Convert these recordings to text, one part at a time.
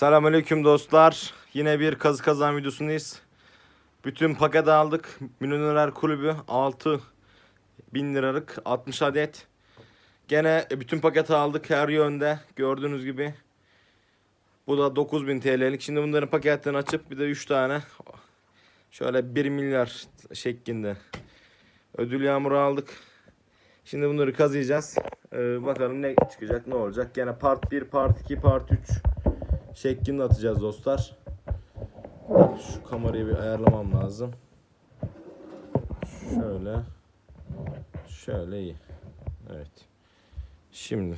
Selamünaleyküm dostlar. Yine bir kazı kazan videosundayız. Bütün paket aldık. Milyoner Kulübü 6 bin liralık 60 adet. Gene bütün paketi aldık her yönde. Gördüğünüz gibi. Bu da 9000 TL'lik. Şimdi bunların paketlerini açıp bir de 3 tane şöyle 1 milyar şeklinde ödül yağmuru aldık. Şimdi bunları kazıyacağız. Ee, bakalım ne çıkacak ne olacak. Gene part 1, part 2, part 3 şeklinde atacağız dostlar. Şu kamerayı bir ayarlamam lazım. Şöyle. Şöyle iyi. Evet. Şimdi.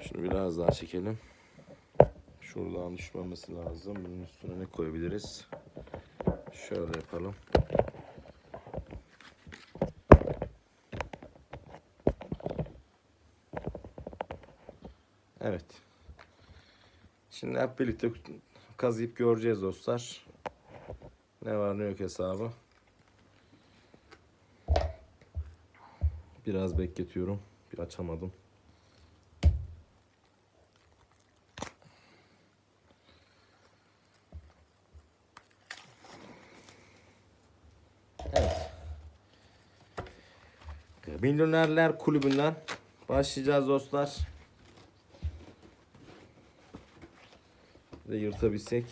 Şunu biraz daha çekelim. Şuradan düşmemesi lazım. Bunun üstüne ne koyabiliriz? Şöyle yapalım. Evet. Şimdi hep birlikte kazıyıp göreceğiz dostlar. Ne var ne yok hesabı. Biraz bekletiyorum. Bir açamadım. Evet. Milyonerler Kulübü'nden başlayacağız dostlar. Ve yırtabilsek.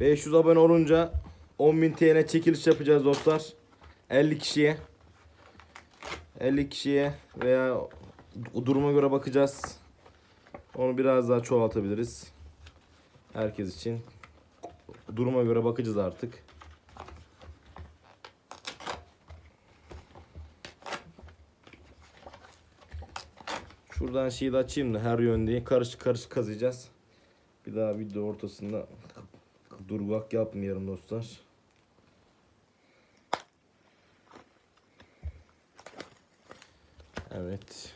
...500 abone olunca... ...10.000 TL çekiliş yapacağız dostlar. 50 kişiye. 50 kişiye veya duruma göre bakacağız. Onu biraz daha çoğaltabiliriz. Herkes için. Duruma göre bakacağız artık. Şuradan şeyi de açayım da her yönde karışık karışık kazıyacağız. Bir daha video ortasında durgak yapmayalım dostlar. Evet.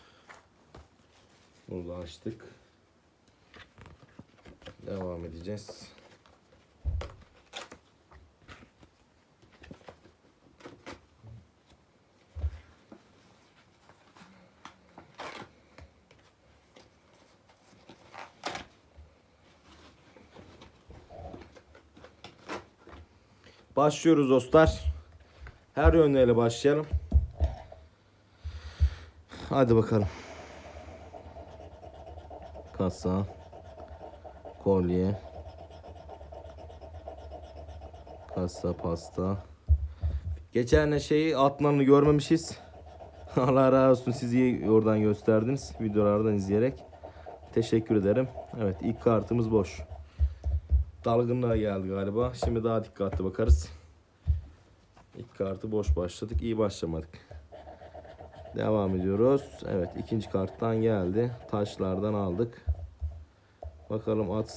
Burada açtık. Devam edeceğiz. Başlıyoruz dostlar. Her yönüyle başlayalım. Hadi bakalım. Kasa. Kolye. Kasa pasta. Geçen şeyi atmanını görmemişiz. Allah razı olsun sizi oradan gösterdiniz. Videolardan izleyerek. Teşekkür ederim. Evet ilk kartımız boş. Dalgınlığa geldi galiba. Şimdi daha dikkatli bakarız. İlk kartı boş başladık. İyi başlamadık. Devam ediyoruz. Evet ikinci karttan geldi. Taşlardan aldık. Bakalım at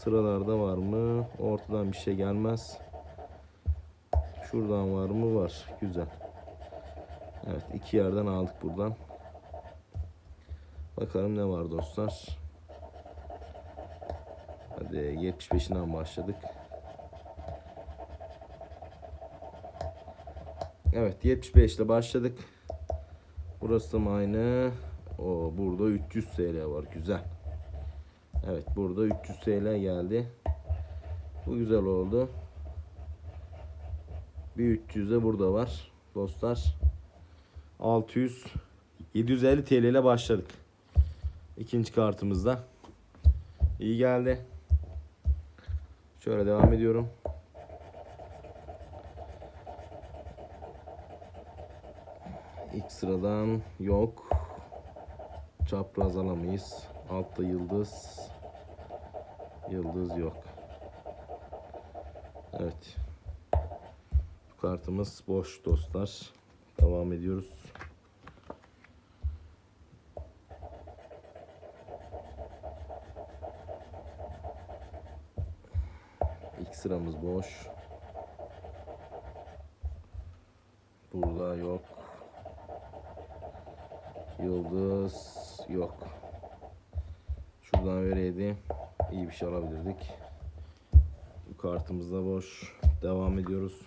sıralarda var mı? Ortadan bir şey gelmez. Şuradan var mı? Var. Güzel. Evet iki yerden aldık buradan. Bakalım ne var dostlar. Hadi 75'inden başladık. Evet 75 ile başladık. Burası da aynı? O burada 300 TL var. Güzel. Evet burada 300 TL geldi. Bu güzel oldu. Bir 300 de burada var. Dostlar. 600 750 TL ile başladık. İkinci kartımızda. İyi geldi. Şöyle devam ediyorum. İlk sıradan yok. Çapraz alamayız. Altta yıldız. Yıldız yok. Evet. Kartımız boş dostlar. Devam ediyoruz. Sıramız boş. Burada yok. Yıldız yok. Şuradan vereydi. İyi bir şey alabilirdik. Bu kartımız da boş. Devam ediyoruz.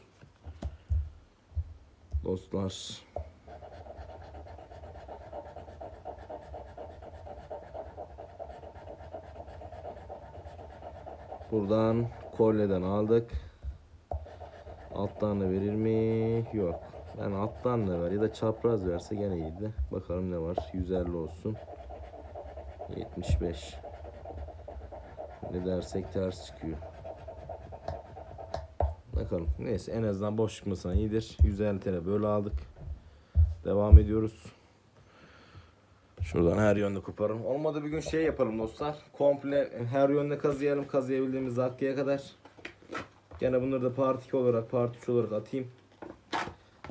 Dostlar. Buradan kolyeden aldık. Alttan da verir mi? Yok. Yani alttan da ver ya da çapraz verse gene iyiydi. Bakalım ne var. 150 olsun. 75. Ne dersek ters çıkıyor. Bakalım. Neyse en azından boş çıkmasına iyidir. 150 TL böyle aldık. Devam ediyoruz. Şuradan her yönde koparalım. Olmadı bir gün şey yapalım dostlar. Komple her yönde kazıyalım. Kazıyabildiğimiz dakikaya kadar. Gene bunları da part 2 olarak part 3 olarak atayım.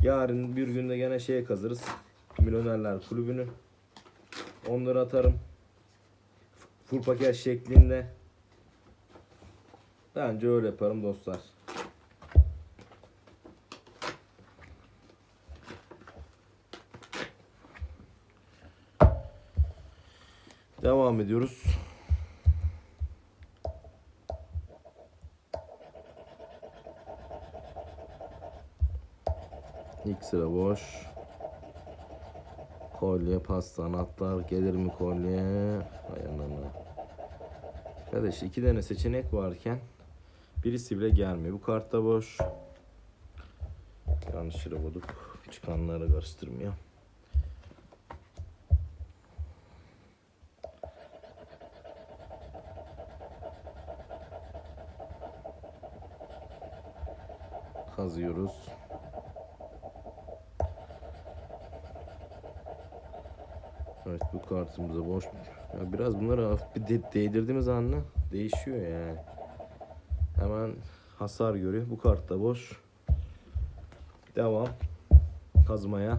Yarın bir günde gene şeye kazırız. Milyonerler kulübünü. Onları atarım. Full paket şeklinde. Bence öyle yaparım dostlar. Devam ediyoruz. İlk sıra boş. Kolye, pasta, anahtar. Gelir mi kolye? Hay anana. Kardeş iki tane seçenek varken birisi bile gelmiyor. Bu kartta boş. Yanlış yere bulduk. Çıkanları karıştırmıyor. Kazıyoruz. Evet bu kartımıza boş. Ya biraz bunları hafif bir de- değdirdiğimiz anda değişiyor yani. Hemen hasar görüyor. Bu kart da boş. Devam. Kazmaya.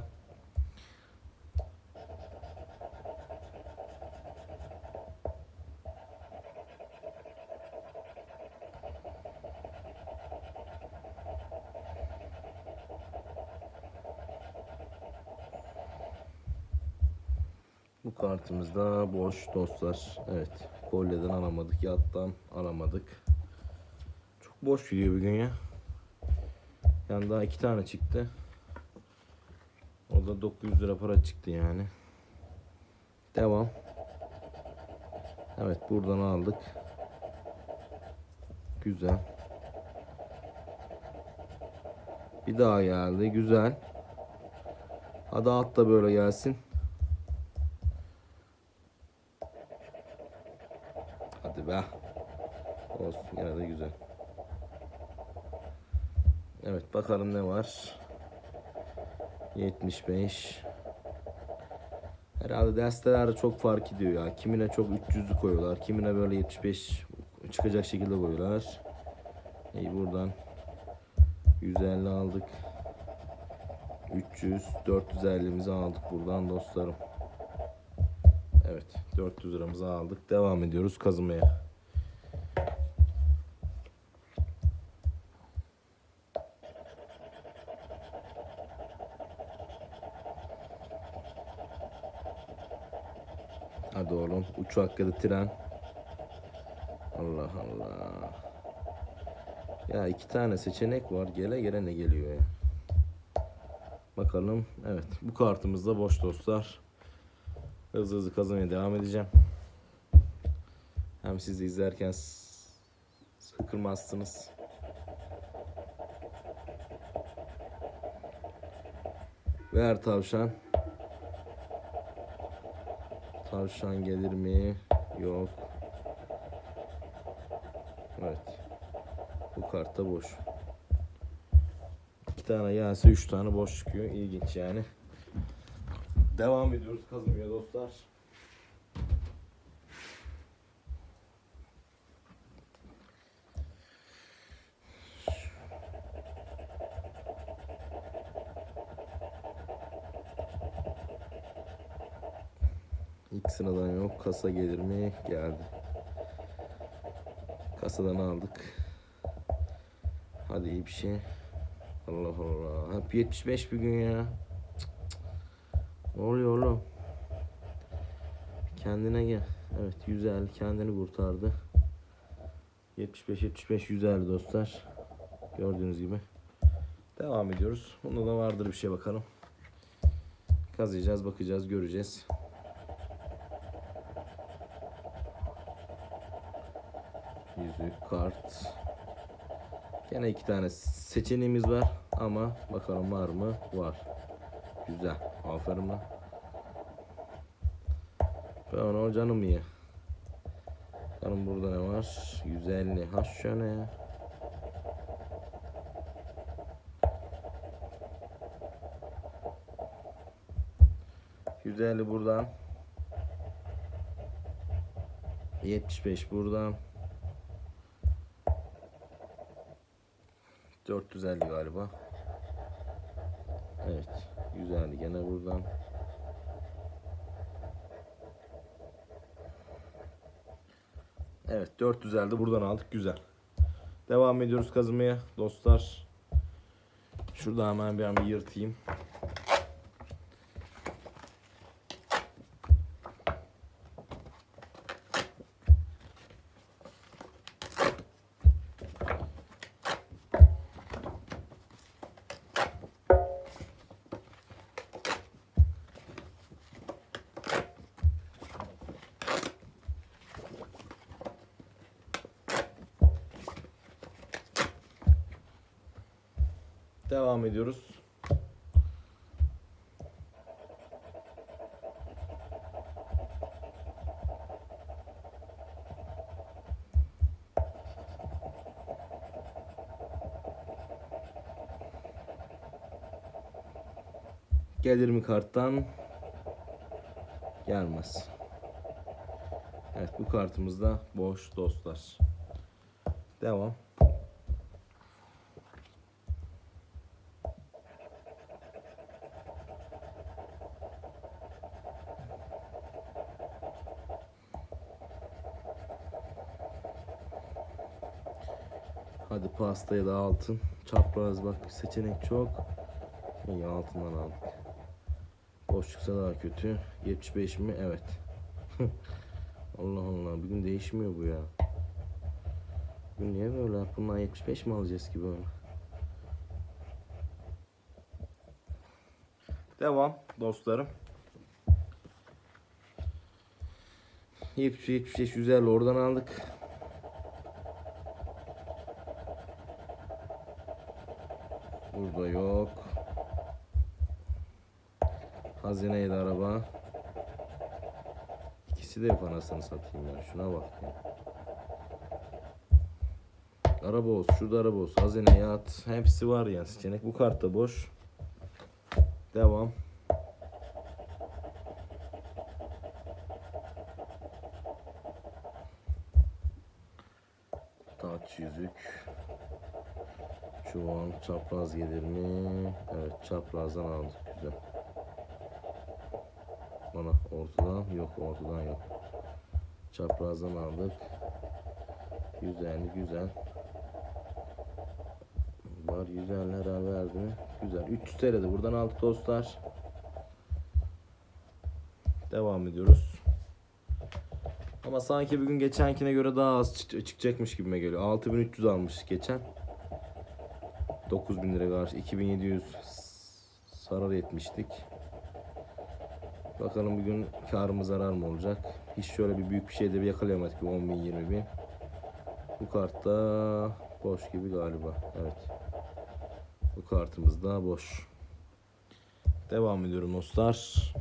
Bu kartımız da boş dostlar. Evet. Kolyeden alamadık. Yattan alamadık. Çok boş gidiyor bugün ya. Yani daha iki tane çıktı. O da 900 lira para çıktı yani. Devam. Evet buradan aldık. Güzel. Bir daha geldi. Güzel. Hadi alt da böyle gelsin. Hadi be. Olsun yine de güzel. Evet bakalım ne var. 75. Herhalde derstelerde çok fark ediyor ya. Kimine çok 300'lü koyuyorlar. Kimine böyle 75 çıkacak şekilde koyuyorlar. İyi buradan 150 aldık. 300, 450'mizi aldık buradan dostlarım. Evet 400 liramızı aldık. Devam ediyoruz kazımaya. Hadi oğlum uçak ya tren. Allah Allah. Ya iki tane seçenek var. Gele gele ne geliyor ya. Bakalım. Evet bu kartımız da boş dostlar. Hızlı hızlı kazanmaya devam edeceğim. Hem siz de izlerken sıkılmazsınız. Ver tavşan. Tavşan gelir mi? Yok. Evet. Bu kartta boş. İki tane gelse üç tane boş çıkıyor. İlginç yani. Devam ediyoruz kazımaya dostlar. İlk sıradan yok. Kasa gelir mi? Geldi. Kasadan aldık. Hadi iyi bir şey. Allah Allah. Hep 75 bir gün ya. Cık. Ne oluyor oğlum? Kendine gel. Evet güzel. Kendini kurtardı. 75 75 güzel dostlar. Gördüğünüz gibi. Devam ediyoruz. Bunda da vardır bir şey bakalım. Kazıyacağız, bakacağız, göreceğiz. Yüzük, kart. Gene iki tane seçeneğimiz var ama bakalım var mı? Var. Güzel. Aferin lan. Ben onu canım iyi. Bakalım burada ne var? 150. Ha şöyle. 150 buradan. 75 buradan. 450 galiba. Evet. 150 gene buradan. Evet 450 de buradan aldık. Güzel. Devam ediyoruz kazımaya dostlar. Şurada hemen bir an bir yırtayım. Devam ediyoruz. Gelir mi karttan? Gelmez. Evet bu kartımız da boş dostlar. Devam. Hadi pastaya da altın. Çapraz bak seçenek çok. İyi altından aldık. Boş çıksa daha kötü. 75 mi? Evet. Allah Allah bugün değişmiyor bu ya. Bugün niye böyle? Bundan 75 mi alacağız ki böyle? Devam dostlarım. 70 75 güzel oradan aldık. Burada yok. Hazineydi araba. İkisi de yok satayım ya. Şuna bak ya. Araba olsun. Şurada araba olsun. Hazine, yat. Hepsi var ya. Seçenek bu kartta boş. Devam. Taç yüzük. Çuval çapraz gelir mi? Evet çaprazdan aldık güzel. Bana ortadan yok ortadan yok. Çaprazdan aldık. Güzel güzel. Var güzeller verdi mi? Güzel. 300 TL buradan aldık dostlar. Devam ediyoruz. Ama sanki bugün geçenkine göre daha az çık- çıkacakmış gibime geliyor. 6300 almış geçen. 9000 lira karşı 2700 zarar etmiştik. Bakalım bugün karımız zarar mı olacak? Hiç şöyle bir büyük bir şey de bir yakalayamadık 10 bin 20 bin. Bu kartta boş gibi galiba. Evet. Bu kartımız da boş. Devam ediyorum dostlar.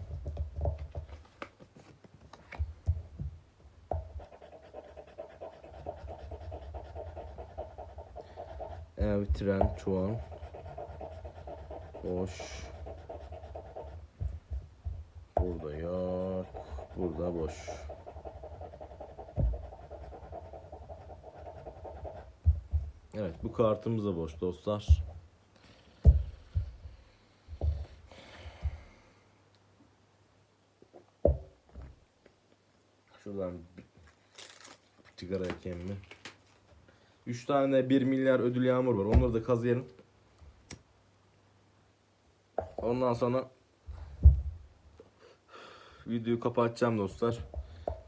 Ev, tren, çuval. Boş. Burada yok. Burada boş. Evet bu kartımız da boş dostlar. Şuradan sigara yakayım mı? 3 tane 1 milyar ödül yağmur var. Onları da kazıyalım. Ondan sonra videoyu kapatacağım dostlar.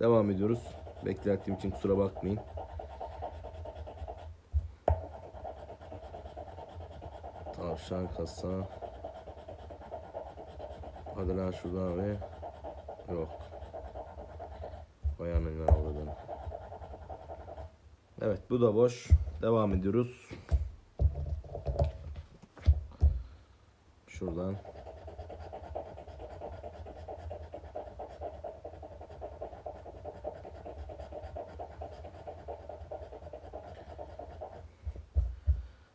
Devam ediyoruz. Beklettiğim için kusura bakmayın. Aşağı kasa. Hadi lan şuradan abi. Yok. Vay anamlar avradını. Evet bu da boş. Devam ediyoruz. Şuradan.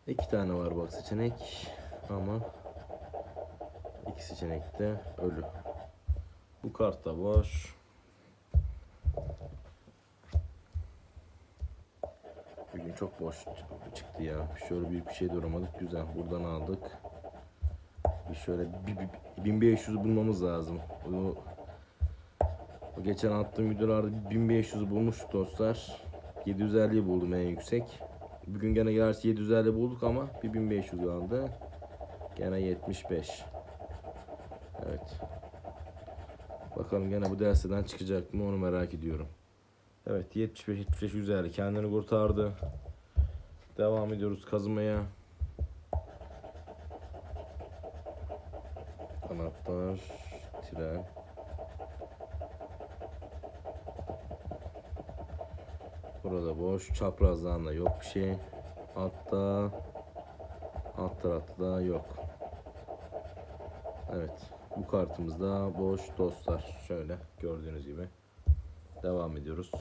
İki tane var bak seçenek ama iki seçenek de ölü. Bu kart da boş. Bugün çok boş çıktı ya. Şöyle büyük bir şey duramadık. Güzel. Buradan aldık. Bir şöyle bir, bir- 1500 bulmamız lazım. Bu, bu geçen attığım videolarda 1500 bulmuş dostlar. 750 buldum en yüksek. Bugün gene gerçi 750 bulduk ama bir 1500 kaldı. Gene 75. Evet. Bakalım gene bu dersten çıkacak mı onu merak ediyorum. Evet 75 75 güzel kendini kurtardı. Devam ediyoruz kazımaya. Anahtar, tren. Burada boş. Çaprazdan da yok bir şey. Altta alt tarafta da yok. Evet. Bu kartımızda boş dostlar. Şöyle gördüğünüz gibi. Devam ediyoruz.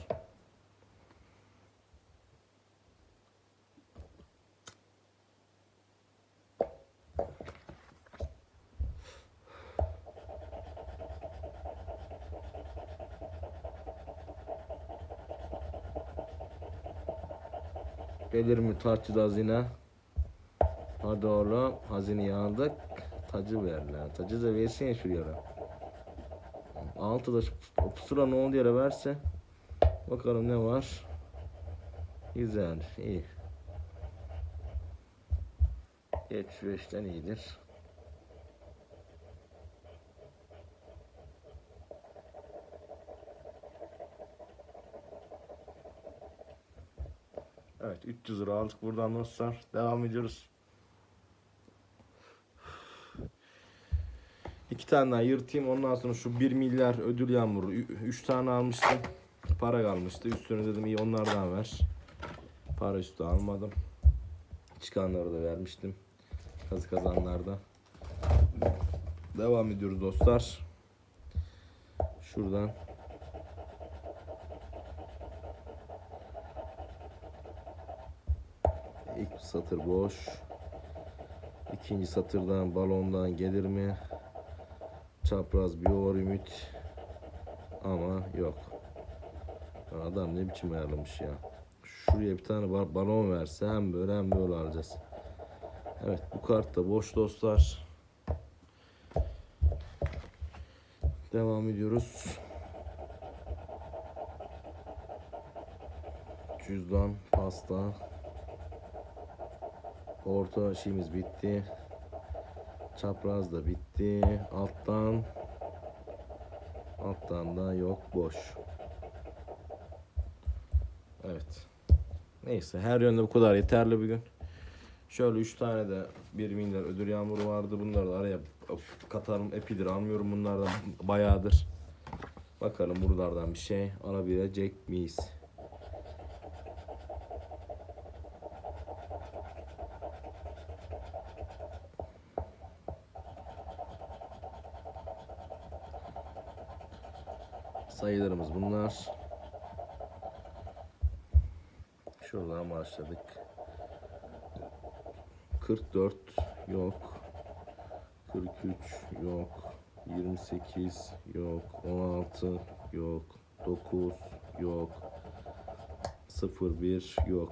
Gelir mi tarçı da hazine? Hadi oğlum hazineyi aldık. Tacı ver lan. Tacı da versene şuraya. lan. Altı da şu- pusula ne oldu yere verse. Bakalım ne var. Güzel, iyi. 75'ten iyidir. Evet 300 lira aldık buradan dostlar. Devam ediyoruz. İki tane daha yırtayım ondan sonra şu 1 milyar ödül yağmuru 3 tane almıştım. Para kalmıştı. Üstüne dedim iyi onlardan ver. Para üstü almadım. Çıkanları da vermiştim. Kazı kazanlarda. Devam ediyoruz dostlar. Şuradan İlk satır boş. İkinci satırdan balondan gelir mi? Çapraz bir var ümit. Ama yok. Adam ne biçim ayarlamış ya. Şuraya bir tane ba- balon verse hem böyle hem böyle alacağız. Evet bu kart da boş dostlar. Devam ediyoruz. Cüzdan, pasta, Orta şeyimiz bitti. Çapraz da bitti. Alttan alttan da yok boş. Evet. Neyse her yönde bu kadar yeterli bugün. Şöyle 3 tane de 1 milyar ödül yağmuru vardı. Bunları da araya katarım. Epidir almıyorum bunlardan bayağıdır. Bakalım buralardan bir şey alabilecek miyiz? Bunlar. Şuradan başladık. 44 yok. 43 yok. 28 yok. 16 yok. 9 yok. 01 yok.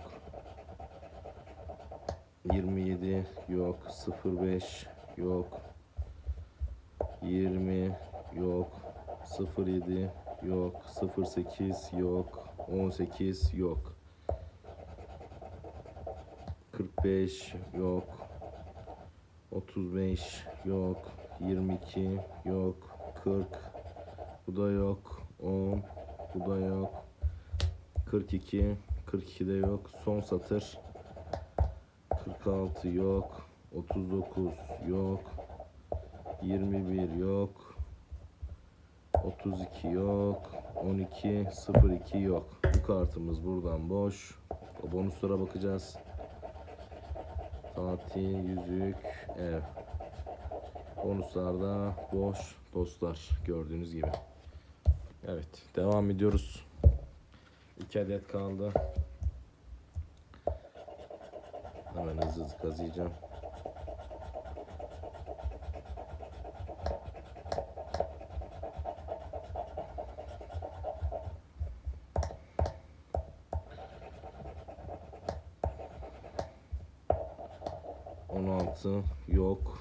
27 yok. 05 yok. 20 yok. 07 yok. 08 yok. 18 yok. 45 yok. 35 yok. 22 yok. 40 bu da yok. 10 bu da yok. 42 42 de yok. Son satır 46 yok. 39 yok. 21 yok. 32 yok. 12 02 yok. Bu kartımız buradan boş. Bonuslara bakacağız. Tatil, yüzük, ev. Bonuslarda boş dostlar gördüğünüz gibi. Evet devam ediyoruz. 2 adet kaldı. Hemen hızlı hızlı kazıyacağım. On altı yok.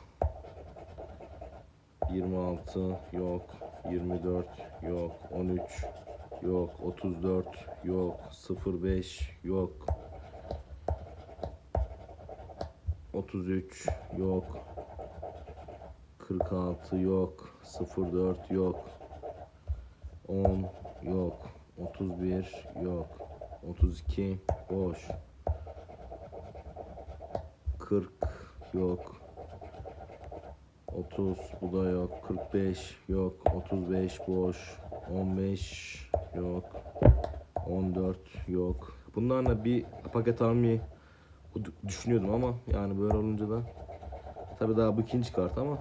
Yirmi altı yok. Yirmi dört yok. On üç yok. Otuz dört yok. Sıfır beş yok. 33 yok. 46 yok. 04 yok. 10 yok. 31 yok. 32 boş. 40 yok. 30 bu da yok. 45 yok. 35 boş. 15 yok. 14 yok. Bunlarla bir paket almayı düşünüyordum ama yani böyle olunca da tabi daha bu ikinci kart ama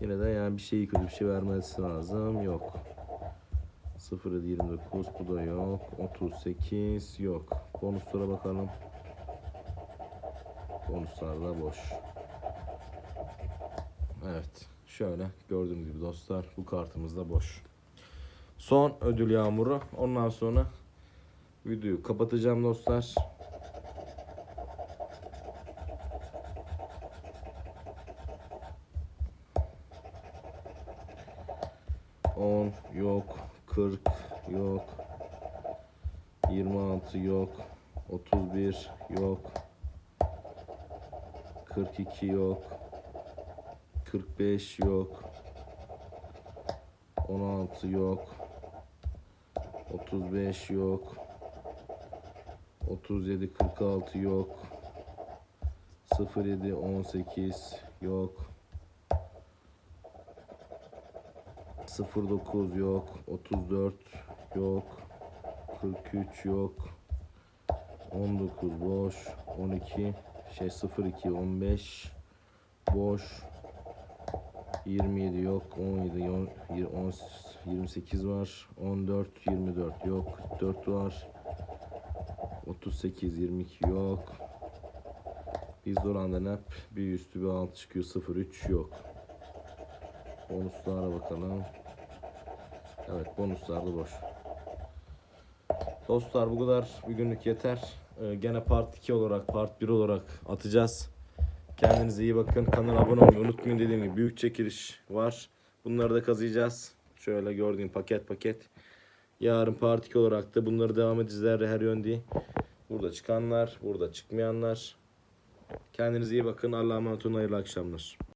yine de yani bir şey kötü bir şey vermesi lazım yok 0 29 bu da yok 38 yok bonuslara bakalım bonuslar boş. Evet şöyle gördüğünüz gibi dostlar bu kartımız da boş. Son ödül yağmuru. Ondan sonra videoyu kapatacağım dostlar. On yok, 40 yok, 26 yok, 31 yok, 42 yok, 45 yok, 16 yok, 35 yok, 37 46 yok, 07 18 yok. 09 yok, 34 yok, 43 yok, 19 boş, 12 şey 02 15 boş, 27 yok, 17 yok, 10, 28 var, 14 24 yok, 4 var, 38 22 yok. Biz orandan hep bir üstü bir altı çıkıyor 03 yok. Bonuslara bakalım. Evet bonuslar da boş. Dostlar bu kadar bugünlük yeter. Ee, gene part 2 olarak part 1 olarak atacağız. Kendinize iyi bakın. Kanala abone olmayı unutmayın dediğim gibi büyük çekiliş var. Bunları da kazıyacağız. Şöyle gördüğün paket paket. Yarın part 2 olarak da bunları devam edeceğiz her yön değil. Burada çıkanlar, burada çıkmayanlar. Kendinize iyi bakın. Allah'a emanet olun. Hayırlı akşamlar.